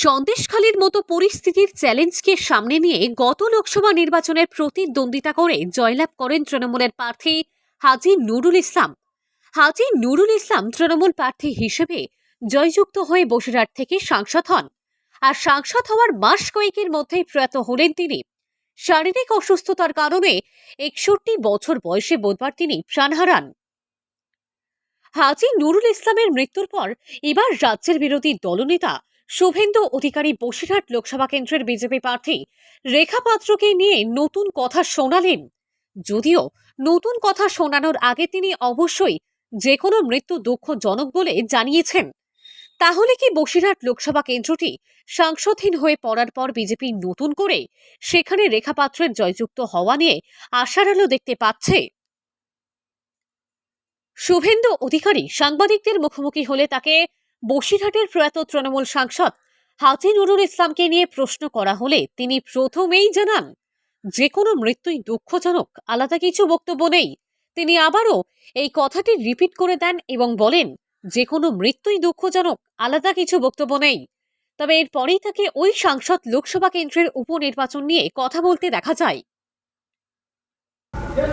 সন্দেশখালীর মতো পরিস্থিতির চ্যালেঞ্জকে সামনে নিয়ে গত লোকসভা নির্বাচনের প্রতিদ্বন্দ্বিতা করে জয়লাভ করেন তৃণমূলের প্রার্থী হাজি নুরুল ইসলাম। হাজি নুরুল ইসলাম তৃণমূল প্রার্থী হিসেবে জয়যুক্ত হয়ে বসিরহাট থেকে সাংসদ হন আর সাংসদ হওয়ার মাস কয়েকের মধ্যেই প্রয়াত হলেন তিনি। শারীরিক অসুস্থতার কারণে একষট্টি বছর বয়সে বুধবার তিনি প্রাণ হারান হাজি নুরুল ইসলামের মৃত্যুর পর এবার রাজ্যের বিরোধী দলনেতা শুভেন্দু অধিকারী বসিরহাট লোকসভা কেন্দ্রের বিজেপি প্রার্থী রেখা পাত্রকে নিয়ে নতুন কথা শোনালেন। যদিও নতুন কথা শোনানোর আগে তিনি অবশ্যই যে কোনো মৃত্যু দুঃখজনক বলে জানিয়েছেন। তাহলে কি বসিরহাট লোকসভা কেন্দ্রটি সাংসদহীন হয়ে পড়ার পর বিজেপি নতুন করে সেখানে রেখা পাত্রের জয়যুক্ত হওয়া নিয়ে আশার আলো দেখতে পাচ্ছে? শুভেন্দু অধিকারী সাংবাদিকদের মুখোমুখি হলে তাকে বসিরহাটের প্রয়াত তৃণমূল সাংসদ হাজি নুরুল ইসলামকে নিয়ে প্রশ্ন করা হলে তিনি প্রথমেই জানান যে কোনো মৃত্যুই দুঃখজনক, আলাদা কিছু বক্তব্য নেই। তিনি আবারও এই কথাটি রিপিট করে দেন এবং বলেন যে কোনো মৃত্যুই দুঃখজনক, আলাদা কিছু বক্তব্য নেই। তবে এরপরেই তাকে ওই সাংসদ লোকসভা কেন্দ্রের উপনির্বাচন নিয়ে কথা বলতে দেখা যায়।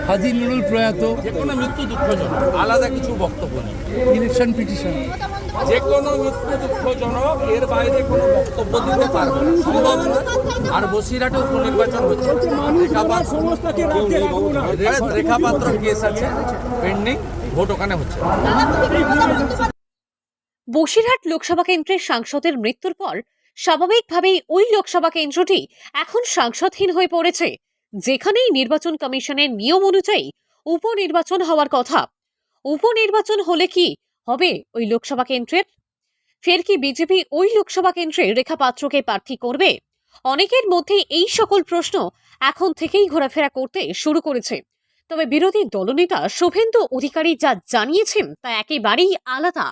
হাজি নুরুল প্রয়াত যে কোনো মৃত্যু দুঃখজনক আলাদা কিছু বক্তব্য নেই। Election petition. যে কোনো মৃত্যু দুঃখজনক এর বাইরে কোনো বক্তব্য দিতে পারবে না। সম্ভব না আর বসিরহাটে উপনির্বাচন হচ্ছে। রেখাপাত্র রেখাপাত্র কেস আছে পেন্ডিং ভোট ওখানে হচ্ছে। বসিরহাট লোকসভা কেন্দ্রের সাংসদের মৃত্যুর পর স্বাভাবিকভাবেই ওই লোকসভা কেন্দ্রটি এখন সাংসদহীন হয়ে পড়েছে। যেখানেই নির্বাচন কমিশনের নিয়ম অনুযায়ী উপনির্বাচন হওয়ার কথা, উপনির্বাচন হলে কি হবে ওই লোকসভা কেন্দ্রের? ফের কি বিজেপি ওই লোকসভা কেন্দ্রে রেখা পাত্রকে প্রার্থী করবে? অনেকের মধ্যে এই সকল প্রশ্ন এখন থেকেই ঘোরাফেরা করতে শুরু করেছে। তবে বিরোধী দলনেতা শুভেন্দু অধিকারী যা জানিয়েছেন তা একেবারেই আলাদা।